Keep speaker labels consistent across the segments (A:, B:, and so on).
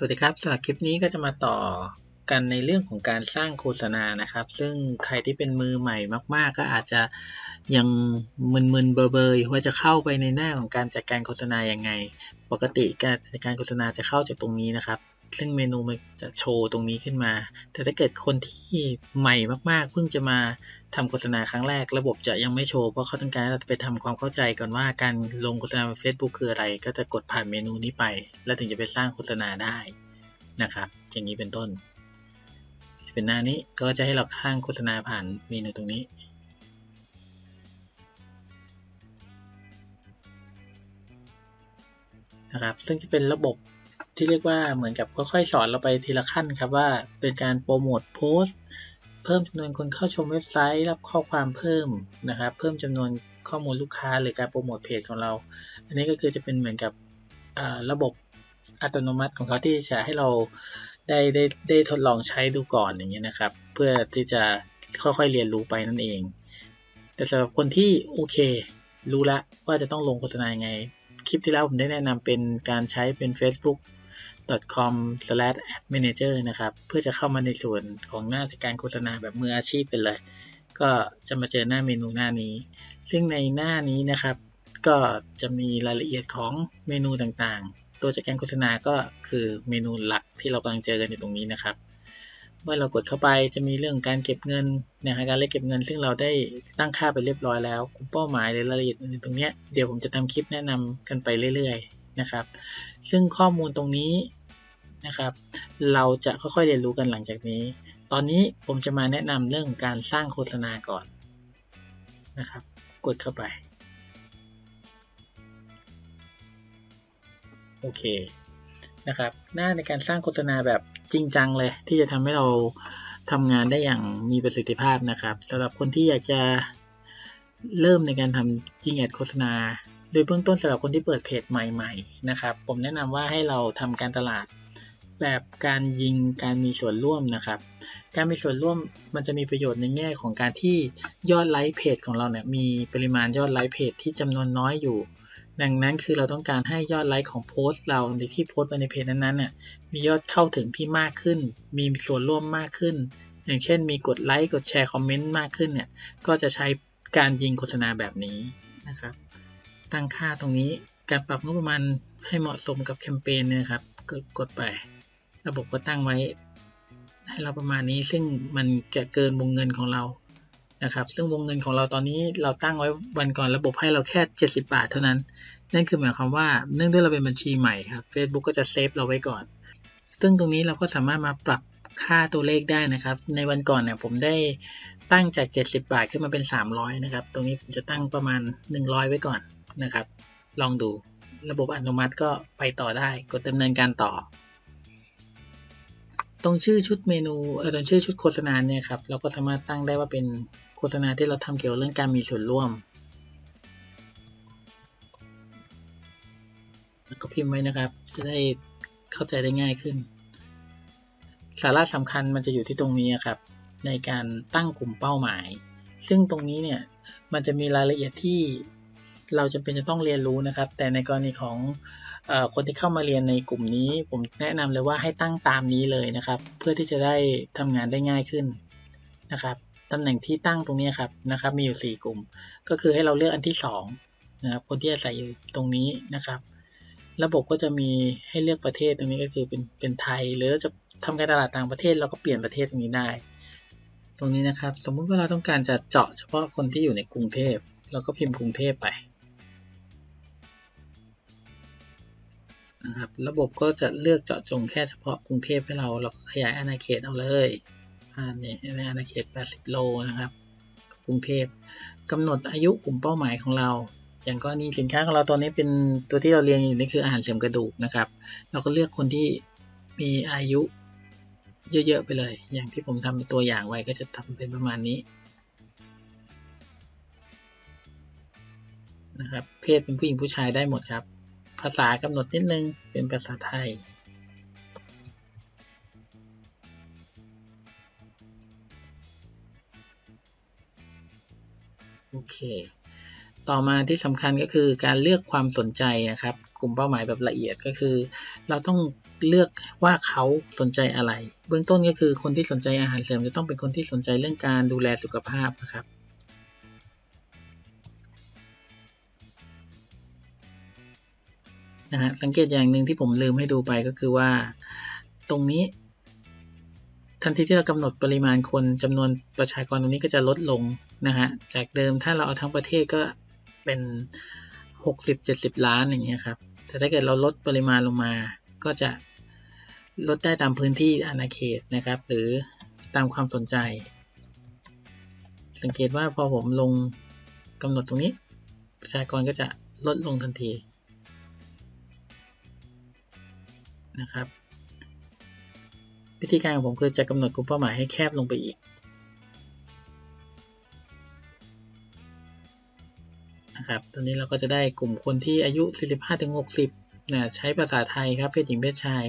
A: สวัสดีครับสำหรับคลิปนี้ก็จะมาต่อกันในเรื่องของการสร้างโฆษณานะครับ ซึ่งใครที่เป็นมือใหม่มาก ๆ ก็อาจจะยังมึนๆเบอร์ๆว่าจะเข้าไปในหน้าของการจัดการโฆษณาอย่างไง ปกติการจัดการโฆษณาจะเข้าจากตรงนี้นะครับ ซึ่งเมนูมันจะโชว์ตรงนี้ขึ้นมา แต่ถ้าเกิดคนที่ใหม่มากๆ เพิ่งจะมาทำโฆษณาครั้งแรก ระบบจะยังไม่โชว์ เพราะเขาต้องการให้เราไปทำความเข้าใจก่อนว่าการลงโฆษณาบน Facebook คืออะไร ก็จะกดผ่านเมนูนี้ไป แล้วถึงจะไปสร้างโฆษณาได้นะครับ อย่างนี้เป็นต้น จะเป็นหน้านี้ก็จะให้เราข้างโฆษณาผ่านเมนูตรงนี้นะครับ ซึ่งจะเป็นระบบ ที่เรียกว่าเหมือนกับค่อยๆสอนเราไปทีละขั้นครับว่าเป็นการโปรโมทโพสต์เพิ่มจำนวนคนเข้าชมเว็บไซต์ รับข้อความเพิ่มนะครับ เพิ่มจำนวนข้อมูลลูกค้า หรือการโปรโมทเพจของเรา อันนี้ก็คือจะเป็นเหมือนกับระบบอัตโนมัติของเขาที่จะให้เราได้ได้ได้ทดลองใช้ดูก่อนอย่างเงี้ยนะครับ เพื่อที่จะค่อยๆเรียนรู้ไปนั่นเอง แต่สำหรับคนที่โอเค รู้ละว่าจะต้องลงโฆษณายังไง คลิปที่แล้วผมได้แนะนำเป็นการใช้เป็น facebook com/admanager นะครับ เพื่อจะเข้ามาในส่วนของหน้าจัดการโฆษณาแบบมืออาชีพกันเลย ก็จะมาเจอหน้าเมนูหน้านี้ ซึ่งในหน้านี้นะครับ ก็จะมีรายละเอียดของเมนูต่างๆ ตัวจัดการโฆษณาก็คือเมนูหลักที่เรากำลังเจอกันอยู่ตรงนี้นะครับ เมื่อเรากดเข้าไปจะมีเรื่องการเก็บเงินนะครการเรียกเก็บเงิน ซึ่งเราได้ตั้งค่าไปเรียบร้อยแล้วกลุ่มเป้าหมายหรือรายละเอียดอื่นตรงนี้เดี๋ยวผมจะทำคลิปแนะนำกันไปเรื่อย ๆนะครับ ซึ่งข้อมูลตรงนี้ นะครับ เราจะค่อยๆเรียนรู้กันหลังจากนี้ ตอนนี้ผมจะมาแนะนำเรื่องการสร้างโฆษณาก่อนนะครับ กดเข้าไป โอเคนะครับ หน้าในการสร้างโฆษณาแบบจริงจังเลย ที่จะทำให้เราทำงานได้อย่างมีประสิทธิภาพนะครับสำหรับคนที่อยากจะเริ่มในการทำจริงแอดโฆษณา โดยเบื้องต้นสำหรับคนที่เปิดเพจใหม่ ๆ นะครับ ผมแนะนำว่าให้เราทำการตลาด แบบการยิงการมีส่วนร่วมนะครับ การมีส่วนร่วมมันจะมีประโยชน์ในแง่ของการที่ยอดไลค์เพจของเราเนี่ยมีปริมาณยอดไลค์เพจที่จำนวนน้อยอยู่ ดังนั้นคือเราต้องการให้ยอดไลค์ของโพสต์เราในที่โพสต์ไปในเพจนั้นๆเนี่ยมียอดเข้าถึงที่มากขึ้น มีส่วนร่วมมากขึ้น อย่างเช่น มีกดไลค์กดแชร์คอมเมนต์มากขึ้นเนี่ยก็จะใช้การยิงโฆษณาแบบนี้นะครับ ตั้งค่าตรงนี้การปรับงบประมาณให้เหมาะสมกับแคมเปญเนี่ยครับกดไป ระบบก็ตั้งไว้ให้เราประมาณนี้ซึ่งมันจะเกินวงเงินของเรานะครับ ซึ่งวงเงินของเราตอนนี้เราตั้งไว้วันก่อนระบบให้เราแค่ 70 บาทเท่านั้น นั่นคือหมายความว่าเนื่องด้วยเราเป็นบัญชีใหม่ครับ Facebook ก็จะเซฟเราไว้ก่อน ซึ่งตรงนี้เราก็สามารถมาปรับค่าตัวเลขได้นะครับ ในวันก่อนเนี่ยผมได้ตั้งจาก 70 บาทขึ้นมาเป็น 300 นะครับ ตรงนี้ผมจะตั้งประมาณ 100 ไว้ก่อนนะครับ ลองดูระบบอนุมัติก็ไปต่อได้ กดดำเนินการต่อ ตรงชื่อชุดเมนูเออตรงชื่อชุดโฆษณาเนี่ยครับเราก็สามารถตั้งได้ว่าเป็นโฆษณาที่เราทำเกี่ยวเรื่องการมีส่วนร่วมแล้วก็พิมพ์ไว้นะครับ จะได้เข้าใจได้ง่ายขึ้น สาระสำคัญมันจะอยู่ที่ตรงนี้ครับ ในการตั้งกลุ่มเป้าหมาย ซึ่งตรงนี้เนี่ยมันจะมีรายละเอียดที่เราจะเป็นจะต้องเรียนรู้นะครับ แต่ในกรณีของ คนที่เข้ามาเรียนในกลุ่มนี้ ผมแนะนำเลยว่าให้ตั้งตามนี้เลยนะครับ เพื่อที่จะได้ทำงานได้ง่ายขึ้นนะครับตำแหน่งที่ตั้งตรงนี้ครับนะครับ มีอยู่ 4 กลุ่ม ก็คือให้เราเลือกอันที่2นะครับคนที่อาศัยอยู่ตรงนี้นะครับ ระบบก็จะมีให้เลือกประเทศตรงนี้ก็คือเป็นเป็นไทย หรือจะทำการตลาดต่างประเทศเราก็เปลี่ยนประเทศตรงนี้ได้ ตรงนี้นะครับ สมมุติว่าเราต้องการจะเจาะเฉพาะคนที่อยู่ในกรุงเทพเราก็พิมพ์กรุงเทพไป นะครับ ระบบก็จะเลือกเจาะจงแค่เฉพาะกรุงเทพให้เรา เราขยายอาณาเขตเอาเลยอ่านี่ในอาณาเขต 80 โลนะครับ กรุงเทพกำหนดอายุกลุ่มเป้าหมายของเรา อย่างกรณีสินค้าของเราตอนนี้เป็นตัวที่เราเรียนอยู่นี่คืออาหารเสริมกระดูกนะครับ เราก็เลือกคนที่มีอายุเยอะๆไปเลย อย่างที่ผมทำเป็นตัวอย่างไว้ก็จะทำเป็นประมาณนี้นะครับ เพศเป็นผู้หญิงผู้ชายได้หมดครับ ภาษากำหนดนิดนึง เป็นภาษาไทย โอเค ต่อมาที่สำคัญก็คือการเลือกความสนใจนะครับ กลุ่มเป้าหมายแบบละเอียดก็คือ เราต้องเลือกว่าเขาสนใจอะไร เบื้องต้นก็คือคนที่สนใจอาหารเสริมจะต้องเป็นคนที่สนใจเรื่องการดูแลสุขภาพนะครับ นะฮะสังเกตอย่างหนึ่งที่ผมลืมให้ดูไปก็คือว่า ตรงนี้ ทันทีที่เรากำหนดปริมาณคนจำนวนประชากรตรงนี้ก็จะลดลงนะฮะจากเดิมถ้าเราเอาทั้งประเทศก็เป็น 60-70 ล้านอย่างเงี้ยครับแต่ถ้าเกิดเราลดปริมาณลงมา ก็จะลดได้ตามพื้นที่อาณาเขตนะครับ หรือตามความสนใจ สังเกตว่าพอผมลงกำหนดตรงนี้ ประชากรก็จะลดลงทันที นะครับ วิธีการของผมคือจะกำหนดกลุ่มเป้าหมายให้แคบลงไปอีกนะครับ ตอนนี้เราก็จะได้กลุ่มคนที่อายุ 45-60นะใช้ภาษาไทยครับ เพศหญิงเพศชาย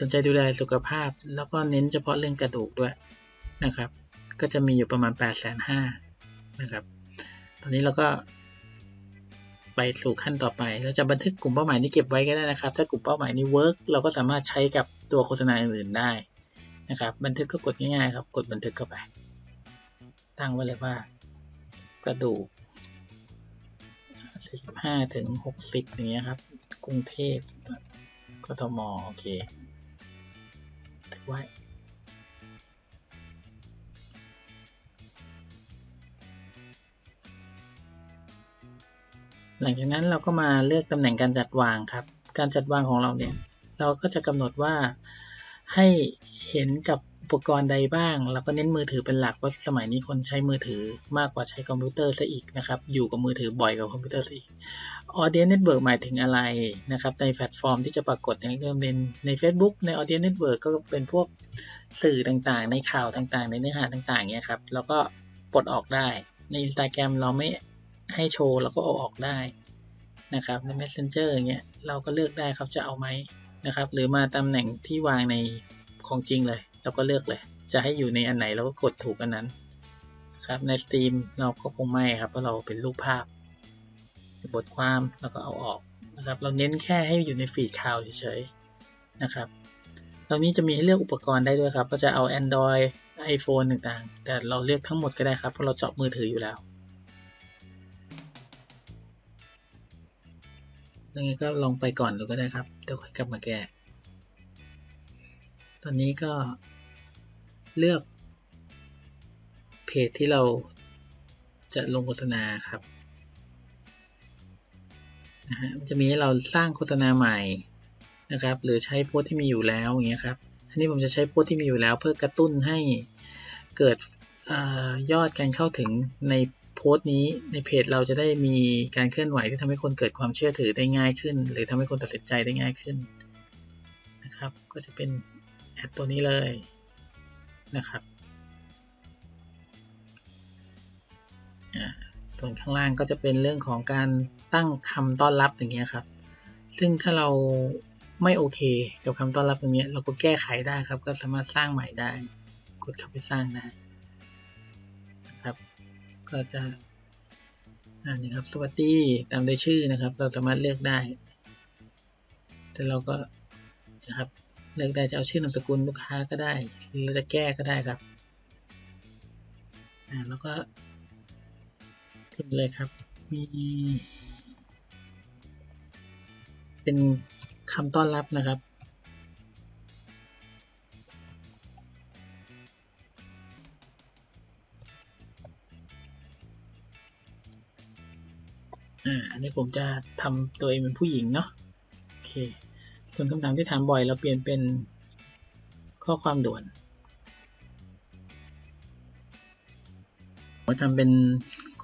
A: สนใจดูแลสุขภาพ แล้วก็เน้นเฉพาะเรื่องกระดูกด้วยนะครับ ก็จะมีอยู่ประมาณ 8 5 0 0 0นะครับ ตอนนี้เราก็ ไปสู่ขั้นต่อไป เราจะบันทึกกลุ่มเป้าหมายนี้เก็บไว้ก็ได้นะครับ ถ้ากลุ่มเป้าหมายนี้เวิร์กเราก็สามารถใช้กับตัวโฆษณาอื่นๆได้นะครับ บันทึกก็กดง่ายๆครับ กดบันทึกเข้าไป ตั้งไว้เลยว่า กระดูก45ถึง60อย่างเงี้ยครับ กรุงเทพกทมโอเคถือไว้ หลังจากนั้นเราก็มาเลือกตำแหน่งการจัดวางครับ การจัดวางของเราเนี่ยเราก็จะกำหนดว่าให้เห็นกับอุปกรณ์ใดบ้าง แล้วก็เน้นมือถือเป็นหลักว่าะสมัยนี้คนใช้มือถือมากกว่าใช้คอมพิวเตอร์ซะอีกนะครับ อยู่กับมือถือบ่อยกว่าคอมพิวเตอร์ซะอีก Audience Network หมายถึงอะไรนะครับ ในแพลตฟอร์มที่จะปรากฏเนี่ยก็เป็นใน Facebook ใน Audience Network ก็เป็นพวกสื่อต่างๆ ในข่าวต่างๆ ในเนื้อหาต่างๆเนี่ยครับ แล้วก็ปลดออกได้ ใน Instagram เราไม่ ให้โชว์เราก็เอาออกได้นะครับใน Messenger เงี้ยเราก็เลือกได้ครับจะเอาไหมนะครับ หรือมาตำแหน่งที่วางในของจริงเลย เราก็เลือกเลย จะให้อยู่ในอันไหนเราก็กดถูกอันนั้นครับในสตรีมเราก็คงไม่ครับเพราะเราเป็นรูปภาพ บทความแล้วก็เอาออกนะครับ เราเน้นแค่ให้อยู่ในฟีดข่าวเฉยๆนะครับตรงนี้จะมีให้เลือกอุปกรณ์ได้ด้วยครับ ก็จะเอา Android iPhone ต่างๆ แต่เราเลือกทั้งหมดก็ได้ครับ เพราะเราเจาะมือถืออยู่แล้ว ยังไงก็ลองไปก่อนดูก็ได้ครับ เดี๋ยวค่อยกลับมาแก้ ตอนนี้ก็เลือกเพจที่เราจะลงโฆษณาครับนะฮะมันจะมีให้เราสร้างโฆษณาใหม่นะครับ หรือใช้โพสที่มีอยู่แล้วอย่างเงี้ยครับ อันนี้ผมจะใช้โพสที่มีอยู่แล้ว เพื่อกระตุ้นให้เกิดอยอดการเข้าถึงใน โพสต์นี้ในเพจเราจะได้มีการเคลื่อนไหวที่ทำให้คนเกิดความเชื่อถือได้ง่ายขึ้น หรือทำให้คนตัดสินใจได้ง่ายขึ้นนะครับ ก็จะเป็นแอดตัวนี้เลยนะครับส่วนข้างล่างก็จะเป็นเรื่องของการตั้งคำต้อนรับอย่างเงี้ยครับ ซึ่งถ้าเราไม่โอเคกับคำต้อนรับตรงนี้ เราก็แก้ไขได้ครับ ก็สามารถสร้างใหม่ได้ กดเข้าไปสร้างได้นะ ก็จะอ่านี่ครับสวัสดีตามด้วยชื่อนะครับ เราสามารถเลือกได้ แต่เราก็นะครับเลือกได้จะเอาชื่อนามสกุลลูกค้าก็ได้เราจะแก้ก็ได้ครับอ่าแล้วก็พิมพ์เลยครับมีเป็นคำต้อนรับนะครับ อ่าอันนี้ผมจะทำตัวเองเป็นผู้หญิงเนาะโอเค ส่วนคำถามที่ถามบ่อยเราเปลี่ยนเป็นข้อความด่วนผมทำเป็น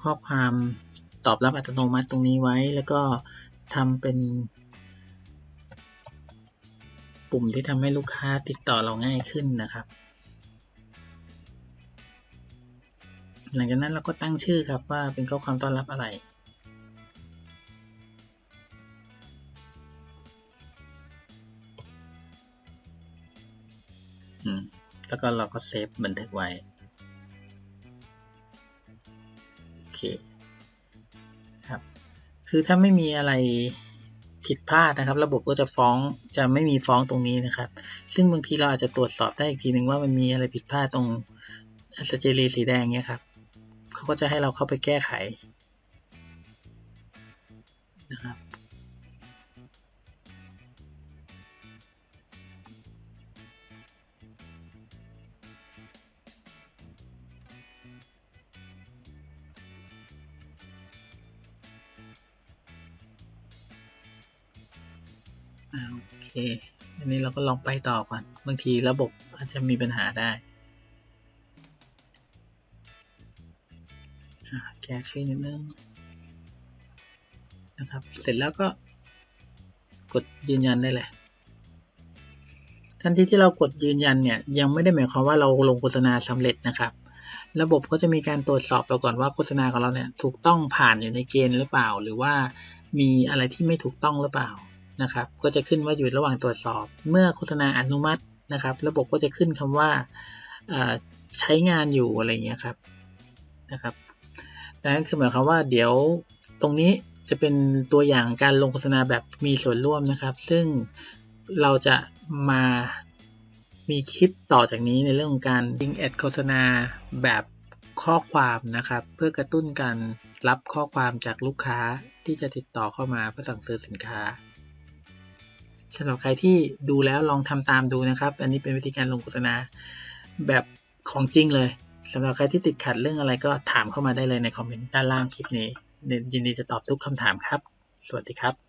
A: ข้อความตอบรับอัตโนมัติตรงนี้ไว้ แล้วก็ทำเป็น ปุ่มที่ทำให้ลูกค้าติดต่อเราง่ายขึ้นนะครับ หลังจากนั้นเราก็ตั้งชื่อครับว่าเป็นข้อความต้อนรับอะไร แล้วก็เราก็เซฟบันทึกไว้โอเคครับคือถ้าไม่มีอะไรผิดพลาดนะครับ ระบบก็จะฟ้องจะไม่มีฟ้องตรงนี้นะครับ ซึ่งบางทีเราอาจจะตรวจสอบได้อีกทีหนึ่งว่ามันมีอะไรผิดพลาดตรงสเจลีสีแดงเนี้ยครับเขาก็จะให้เราเข้าไปแก้ไขนะครับ โอเค อันนี้เราก็ลองไปต่อก่อน บางทีระบบอาจจะมีปัญหาได้แก้ช่วยนิดนึงนะครับ เสร็จแล้วก็กดยืนยันได้เลย ทันทีที่เรากดยืนยันเนี่ยยังไม่ได้หมายความว่าเราลงโฆษณาสำเร็จนะครับ ระบบก็จะมีการตรวจสอบเราก่อนว่าโฆษณาของเราเนี่ยถูกต้องผ่านอยู่ในเกณฑ์หรือเปล่า หรือว่ามีอะไรที่ไม่ถูกต้องหรือเปล่า นะครับ ก็จะขึ้นว่าอยู่ระหว่างตรวจสอบ เมื่อโฆษณาอนุมัตินะครับ ระบบก็จะขึ้นคำว่าใช้งานอยู่อะไรเงี้ยครับนะครับดังนั้นคือหมายความว่าเดี๋ยวตรงนี้จะเป็นตัวอย่างการลงโฆษณาแบบมีส่วนร่วมนะครับ ซึ่งเราจะมามีคลิปต่อจากนี้ในเรื่องของการยิงแอดโฆษณาแบบข้อความนะครับ เพื่อกระตุ้นการรับข้อความจากลูกค้าที่จะติดต่อเข้ามาเพื่อสั่งซื้อสินค้า สำหรับใครที่ดูแล้วลองทำตามดูนะครับ อันนี้เป็นวิธีการลงโฆษณาแบบของจริงเลยสำหรับใครที่ติดขัดเรื่องอะไรก็ถามเข้ามาได้เลยในคอมเมนต์ด้านล่างคลิปนี้ยินดีจะตอบทุกคำถามครับ สวัสดีครับ